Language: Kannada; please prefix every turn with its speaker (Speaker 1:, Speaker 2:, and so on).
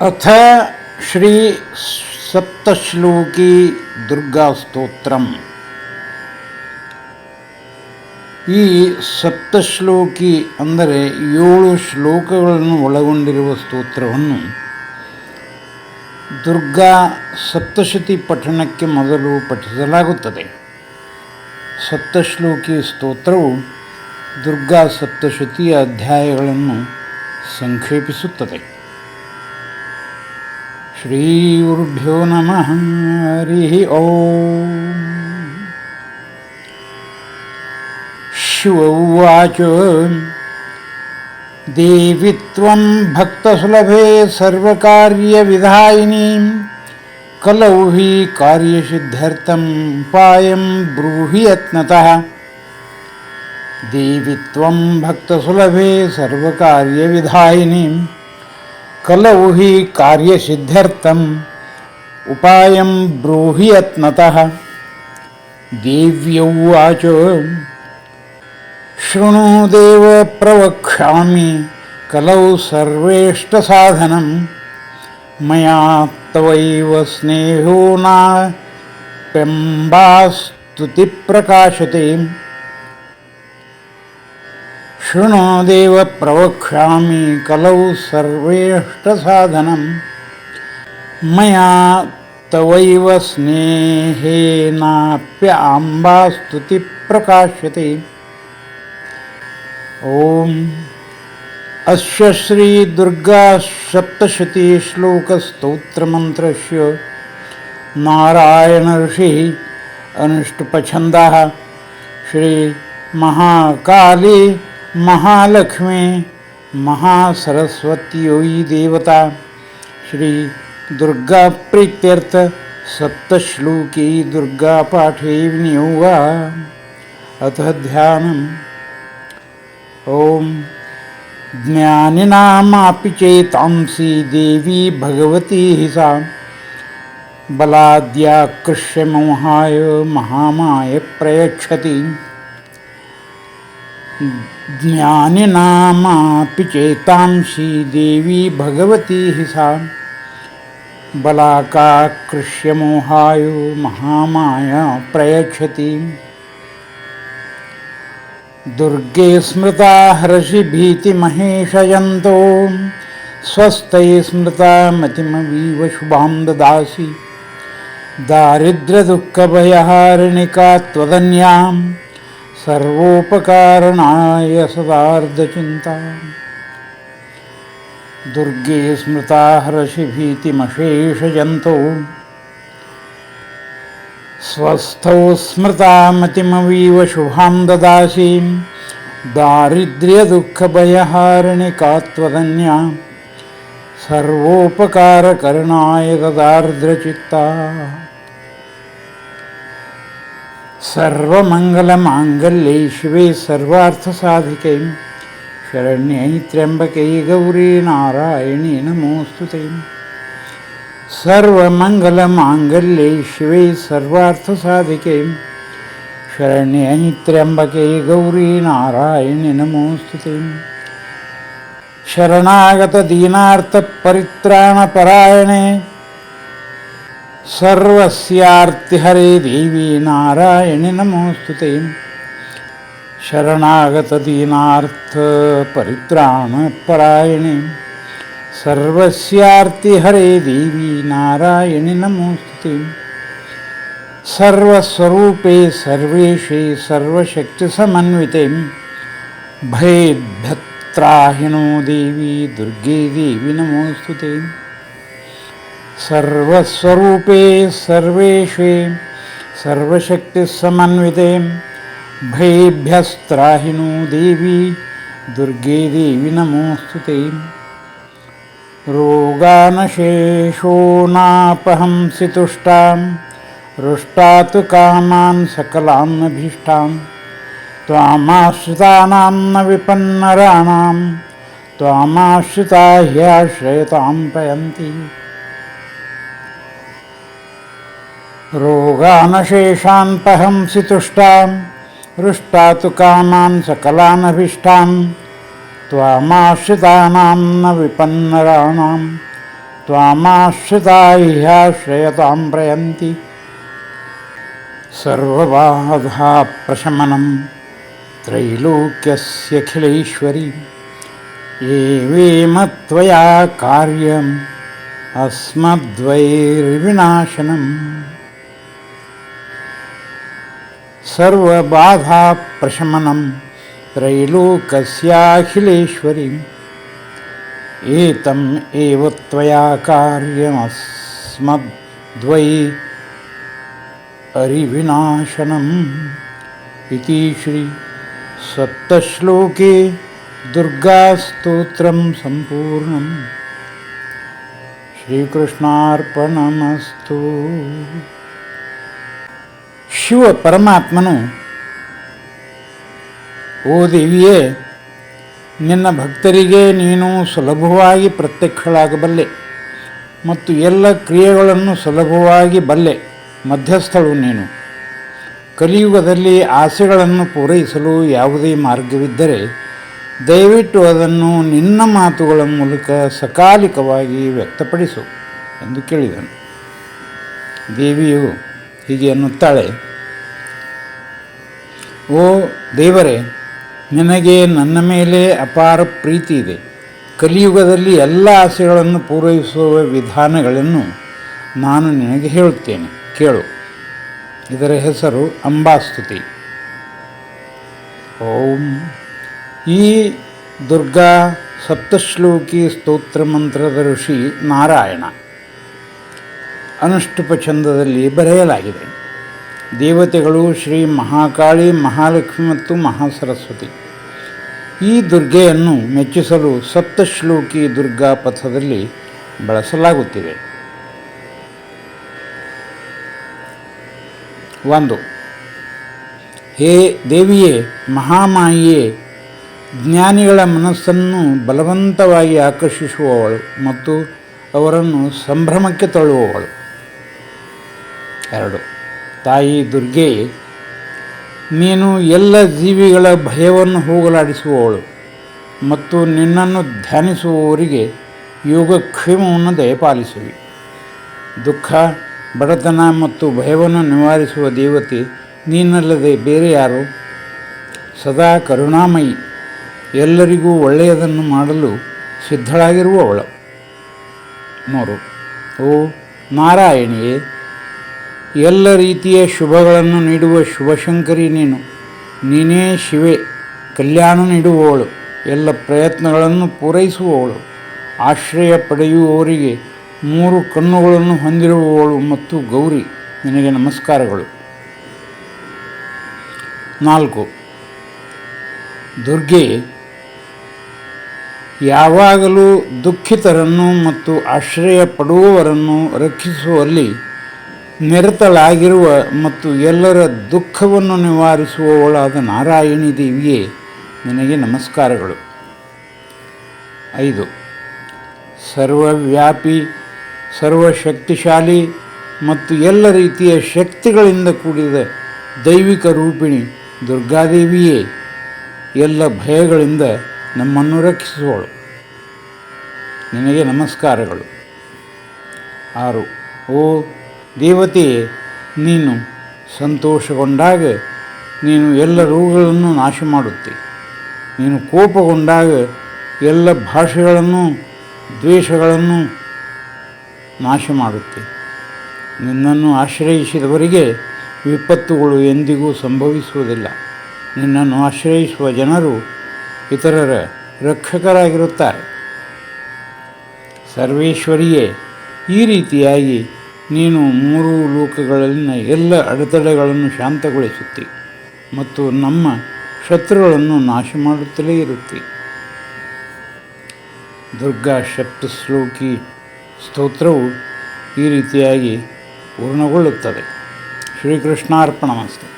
Speaker 1: अथ श्री सप्तश्लोकी ದುರ್ಗಾ ಸ್ತೋತ್ರಂ ಈ ಸಪ್ತಶ್ಲೋಕಿ ಅಂದರೆ ಏಳು ಶ್ಲೋಕಗಳನ್ನು ಒಳಗೊಂಡಿರುವ ಸ್ತೋತ್ರವನ್ನು ದುರ್ಗಾ ಸಪ್ತಶತಿ ಪಠಣಕ್ಕೆ ಮೊದಲು ಪಠಿಸಲಾಗುತ್ತದೆ ಸಪ್ತಶ್ಲೋಕಿ ಸ್ತೋತ್ರವು ದುರ್ಗಾ ಸಪ್ತಶತಿಯ ಅಧ್ಯಾಯಗಳನ್ನು ಸಂಕ್ಷೇಪಿಸುತ್ತದೆ श्रीगुरुभ्यो नमः। हरिः ॐ शिव उवाच। देवि त्वं भक्तसुलभे सर्वकार्यविधायिनीं कलौ हि कार्यसिद्ध्यर्थम् उपायं ब्रूहि यत्नतः। देवि त्वं भक्तसुलभे सर्वकार्यविधायिनीं कलौ हि कार्यसिद्ध्यर्थम् उपायं ब्रूहि यत्नतः देव्यौवाच शृणु देव प्रवक्ष्यामि, कलौ सर्वेष्टसाधनं मया तवैव स्नेहो नाप्यम्बास्तुतिप्रकाशते शृणु शृणोदेव प्रवक्ष्यामि कलौ सर्वेष्टसाधनं मया तवैव स्नेहेनाप्याम्बास्तुतिप्रकाश्यते। ॐ अस्य श्रीदुर्गासप्तशतीश्लोकस्तोत्रमन्त्रस्य नारायणऋषिः अनुष्टुपछन्दः श्रीमहाकाली महालक्ष्मी महासरस्वत्योयी देवता, श्री दुर्गा प्रीत्यर्थ सप्तश्लोकी दुर्गा पाठे विनियोगा। अथ ध्यानम्। ॐ ज्ञानिनामापि चेतांसि देवी भगवती हि सा बलाद्याकृष्यमोहाय महामाय प्रयच्छति। ज्ञानिनामापि चेतांसि देवी भगवती हि सा बलाकाकृष्यमोहाय महामाया प्रयच्छति। दुर्गे स्मृता हर्षि भीतिमहेशयन्तो स्वस्तये स्मृता मतिमवीव शुभां ददासि दारिद्र्यदुःखभयहारिणिका त्वदन्याम्। सर्वोपकारणाय सदार्धचिन्ता दुर्गे स्मृता हर्षिभीतिमशेषजन्तौ। स्वस्थौ स्मृता मतिमवीव शुभां ददासि। दारिद्र्यदुःखभयहारिणिका त्वदन्या सर्वोपकारकरणाय तदार्द्रचित्ता സർവമംഗളമാംഗല്യേ ശിവേ സർവാർത്ഥസാധികയും. ശരണ്യൈ ത്രയംബകൈ ഗൗരീ നാരായണീ നമോസ്തുതയും. സർവമംഗളമാംഗല്യേ ശിവേ സർവാർത്ഥസാധികയും. ശരണ്യൈ ത്രയംബകൈ ഗൗരീ നാരായണി നമോസ്തുതയും. ശരണാഗതദീനാർത്ഥപരിത്രാണപരായണേ सर्वस्यार्तिहरे देवी नारायणि नमोऽस्तु ते। शरणागतदीनार्थपरित्राणपरायणे। सर्वस्यार्तिहरे देवी नारायणि नमोऽस्तु ते। सर्वस्वरूपे सर्वेशे सर्वशक्तिसमन्विते। भयेद्भत्राहिनो देवी दुर्गे देवी नमोऽस्तु ते सर्वस्वरूपे सर्वेषे सर्वशक्तिसमन्विते भयेभ्यस्त्राहिनो देवी दुर्गे देवी नमोऽस्तु ते। रोगानशेषो नापहंसि तुष्टां रुष्टा तु कामान् सकलान्नभीष्टां त्वामाश्रितानां न विपन्नराणां त्वामाश्रिता ह्याश्रयतां पयन्ति रोगानशेषान् पहंसि तुष्टां हृष्टा तु कामान् सकलानभीष्टान् त्वामाश्रितानां न विपन्नराणां त्वामाश्रिता ह्याश्रयतां प्रयन्ति। सर्वबाधा प्रशमनं त्रैलोक्यस्यखिलैश्वरी एवेम त्वया कार्यम् अस्मद्वैर्विनाशनम् सर्वबाधा प्रशमनम त्रैलोकस्याखिलेश्वरी एतम एव त्वया कार्यमस्मद्वै हरिविनाशनम् इति श्री सप्तश्लोके दुर्गास्तोत्रं सम्पूर्णम्। श्रीकृष्णार्पणमस्तु। ಶಿವ ಪರಮಾತ್ಮನು, ಓ ದೇವಿಯೇ, ನಿನ್ನ ಭಕ್ತರಿಗೆ ನೀನು ಸುಲಭವಾಗಿ ಪ್ರತ್ಯಕ್ಷಳಾಗಬಲ್ಲೆ ಮತ್ತು ಎಲ್ಲ ಕ್ರಿಯೆಗಳನ್ನು ಸುಲಭವಾಗಿ ಬಲ್ಲೆ ಮಧ್ಯಸ್ಥಳು ನೀನು. ಕಲಿಯುಗದಲ್ಲಿ ಆಸೆಗಳನ್ನು ಪೂರೈಸಲು ಯಾವುದೇ ಮಾರ್ಗವಿದ್ದರೆ ದಯವಿಟ್ಟು ಅದನ್ನು ನಿನ್ನ ಮಾತುಗಳ ಮೂಲಕ ಸಕಾಲಿಕವಾಗಿ ವ್ಯಕ್ತಪಡಿಸು, ಎಂದು ಕೇಳಿದನು. ದೇವಿಯು ಹೀಗೆ ಅನ್ನುತ್ತಾಳೆ ಓ ದೇವರೇ, ನಿನಗೆ ನನ್ನ ಮೇಲೆ ಅಪಾರ ಪ್ರೀತಿ ಇದೆ. ಕಲಿಯುಗದಲ್ಲಿ ಎಲ್ಲ ಆಸೆಗಳನ್ನು ಪೂರೈಸುವ ವಿಧಾನಗಳನ್ನು ನಾನು ನಿನಗೆ ಹೇಳುತ್ತೇನೆ. ಕೇಳು. ಇದರ ಹೆಸರು ಅಂಬಾಸ್ತುತಿ. ಓಂ. ಈ ದುರ್ಗಾ ಸಪ್ತಶ್ಲೋಕಿ ಸ್ತೋತ್ರ ಮಂತ್ರದ ಋಷಿ ನಾರಾಯಣ. ಅನುಷ್ಠುಪ ಛಂದದಲ್ಲಿ ಬರೆಯಲಾಗಿದೆ. ದೇವತೆಗಳು ಶ್ರೀ ಮಹಾಕಾಳಿ, ಮಹಾಲಕ್ಷ್ಮಿ ಮತ್ತು ಮಹಾಸರಸ್ವತಿ. ಈ ದುರ್ಗೆಯನ್ನು ಮೆಚ್ಚಿಸಲು ಸಪ್ತಶ್ಲೋಕಿ ದುರ್ಗಾ ಪಥದಲ್ಲಿ ಬಳಸಲಾಗುತ್ತಿದೆ ಒಂದು, ಹೇ ದೇವಿಯೇ, ಮಹಾಮಾಯಿಯೇ, ಜ್ಞಾನಿಗಳ ಮನಸ್ಸನ್ನು ಬಲವಂತವಾಗಿ ಆಕರ್ಷಿಸುವವಳು ಮತ್ತು ಅವರನ್ನು ಸಂಭ್ರಮಕ್ಕೆ ತಳ್ಳುವವಳು. ಎರಡು ತಾಯಿ ದುರ್ಗೆ, ನೀನು ಎಲ್ಲ ಜೀವಿಗಳ ಭಯವನ್ನು ಹೋಗಲಾಡಿಸುವವಳು ಮತ್ತು ನಿನ್ನನ್ನು ಧ್ಯಾನಿಸುವವರಿಗೆ ಯೋಗಕ್ಷೇಮವನ್ನು ದಯಪಾಲಿಸುವಿ. ದುಃಖ, ಬಡತನ ಮತ್ತು ಭಯವನ್ನು ನಿವಾರಿಸುವ ದೇವತೆ ನೀನಲ್ಲದೆ ಬೇರೆ ಯಾರು? ಸದಾ ಕರುಣಾಮಯಿ, ಎಲ್ಲರಿಗೂ ಒಳ್ಳೆಯದನ್ನು ಮಾಡಲು ಸಿದ್ಧಳಾಗಿರುವವಳು. ಮೂರು ಓ ನಾರಾಯಣಿಯೇ ಎಲ್ಲ ರೀತಿಯ ಶುಭಗಳನ್ನು ನೀಡುವ ಶುಭಶಂಕರಿ ನೀನು. ನೀನೇ ಶಿವೆ, ಕಲ್ಯಾಣ ನೀಡುವವಳು. ಎಲ್ಲ ಪ್ರಯತ್ನಗಳನ್ನು ಪೂರೈಸುವವಳು. ಆಶ್ರಯ ಪಡೆಯುವವರಿಗೆ ಮೂರು ಕಣ್ಣುಗಳನ್ನು ಹೊಂದಿರುವವಳು ಮತ್ತು ಗೌರಿ. ನಿನಗೆ ನಮಸ್ಕಾರಗಳು. ನಾಲ್ಕು. ದುರ್ಗೆ, ಯಾವಾಗಲೂ ದುಃಖಿತರನ್ನು ಮತ್ತು ಆಶ್ರಯ ಪಡುವವರನ್ನು ರಕ್ಷಿಸುವಲ್ಲಿ ನಿರತಳಾಗಿರುವ ಮತ್ತು ಎಲ್ಲರ ದುಃಖವನ್ನು ನಿವಾರಿಸುವವಳಾದ ನಾರಾಯಣಿ ದೇವಿಯೇ, ನಿನಗೆ ನಮಸ್ಕಾರಗಳು. ಐದು, ಸರ್ವವ್ಯಾಪಿ, ಸರ್ವಶಕ್ತಿಶಾಲಿ ಮತ್ತು ಎಲ್ಲ ರೀತಿಯ ಶಕ್ತಿಗಳಿಂದ ಕೂಡಿದ ದೈವಿಕ ರೂಪಿಣಿ ದುರ್ಗಾದೇವಿಯೇ, ಎಲ್ಲ ಭಯಗಳಿಂದ ನಮ್ಮನ್ನು ರಕ್ಷಿಸುವಳು. ನಿನಗೆ ನಮಸ್ಕಾರಗಳು. ಆರು, ಓ ದೇವತೆಯೇ ನೀನು ಸಂತೋಷಗೊಂಡಾಗ ನೀನು ಎಲ್ಲ ರೋಗಗಳನ್ನು ನಾಶ ಮಾಡುತ್ತೆ ನೀನು ಕೋಪಗೊಂಡಾಗ ಎಲ್ಲ ಭಾಷೆಗಳನ್ನು, ದ್ವೇಷಗಳನ್ನು ನಾಶ ಮಾಡುತ್ತೆ ನಿನ್ನನ್ನು ಆಶ್ರಯಿಸಿದವರಿಗೆ ವಿಪತ್ತುಗಳು ಎಂದಿಗೂ ಸಂಭವಿಸುವುದಿಲ್ಲ. ನಿನ್ನನ್ನು ಆಶ್ರಯಿಸುವ ಜನರು ಇತರರ ರಕ್ಷಕರಾಗಿರುತ್ತಾರೆ. ಸರ್ವೇಶ್ವರಿಯೇ, ಈ ರೀತಿಯಾಗಿ ನೀನು ಮೂರು ಲೋಕಗಳಲ್ಲಿನ ಎಲ್ಲ ಅಡೆತಡೆಗಳನ್ನು ಶಾಂತಗೊಳಿಸುತ್ತಿ ಮತ್ತು ನಮ್ಮ ಶತ್ರುಗಳನ್ನು ನಾಶ ಮಾಡುತ್ತಲೇ ಇರುತ್ತಿ. ದುರ್ಗಾ ಸಪ್ತಶ್ಲೋಕಿ ಸ್ತೋತ್ರವು ಈ ರೀತಿಯಾಗಿ ಪೂರ್ಣಗೊಳ್ಳುತ್ತದೆ. ಶ್ರೀಕೃಷ್ಣಾರ್ಪಣಮಸ್ತು.